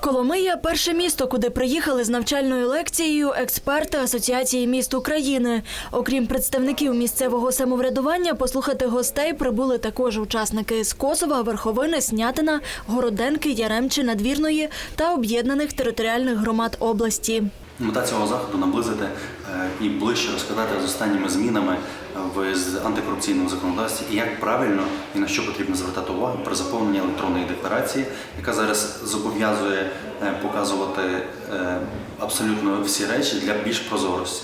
Коломия перше місто, куди приїхали з навчальною лекцією експерти Асоціації міст України. Окрім представників місцевого самоврядування, послухати гостей прибули також учасники з Косова, Верховини, Снятина, Городенки, Яремчі, Надвірної та об'єднаних територіальних громад області. Мета цього заходу наблизити е, і ближче розказати з останніми змінами в антикорупційному законодавстві і як правильно і на що потрібно звертати увагу при заповненні електронної декларації, яка зараз зобов'язує е, показувати е, абсолютно всі речі для більш прозорості.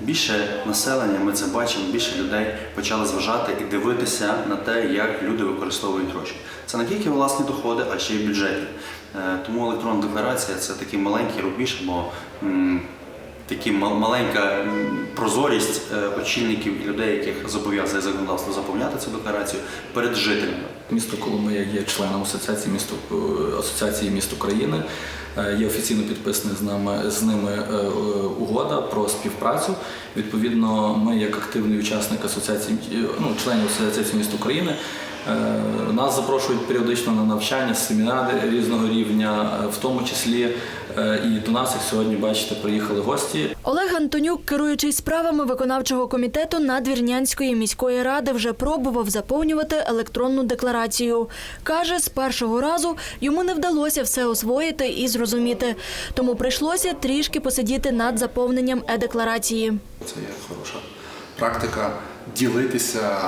Більше населення, ми це бачимо, більше людей почали зважати і дивитися на те, як люди використовують гроші. Це не тільки власні доходи, а ще й бюджети. Е, Тому електронна декларація це такий маленький рубіж, або мал- маленька прозорість е, очільників і людей, яких зобов'язує законодавство заповняти цю декларацію перед жителями. Місто Коломия є членом асоціації міст, е, асоціації міст України. Є офіційно підписана з нами з ними угода про співпрацю. Відповідно, ми, як активний учасник асоціації, ну членів асоціації міст України. Е, Нас запрошують періодично на навчання, семінари різного рівня, е, в тому числі е, і до нас, як сьогодні бачите, приїхали гості. Олег Антонюк, керуючий справами виконавчого комітету Надвірнянської міської ради, вже пробував заповнювати електронну декларацію. Каже, з першого разу йому не вдалося все освоїти і зрозуміти. Тому прийшлося трішки посидіти над заповненням е-декларації. Це є хороша практика ділитися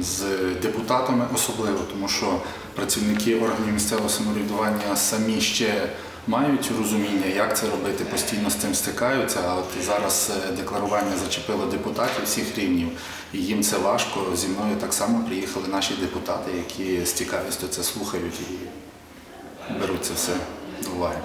з депутатами особливо, тому що працівники органів місцевого самоврядування самі ще мають розуміння, як це робити, постійно з цим стикаються. А от зараз е, декларування зачепило депутатів всіх рівнів, і їм це важко. Зі мною так само приїхали наші депутати, які з цікавістю це слухають і беруть це все до уваги.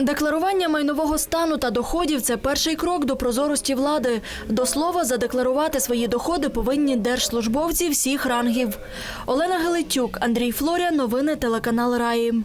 Декларування майнового стану та доходів це перший крок до прозорості влади. До слова, задекларувати свої доходи повинні держслужбовці всіх рангів. Олена Гелетюк, Андрій Флоря, новини телеканал Раї.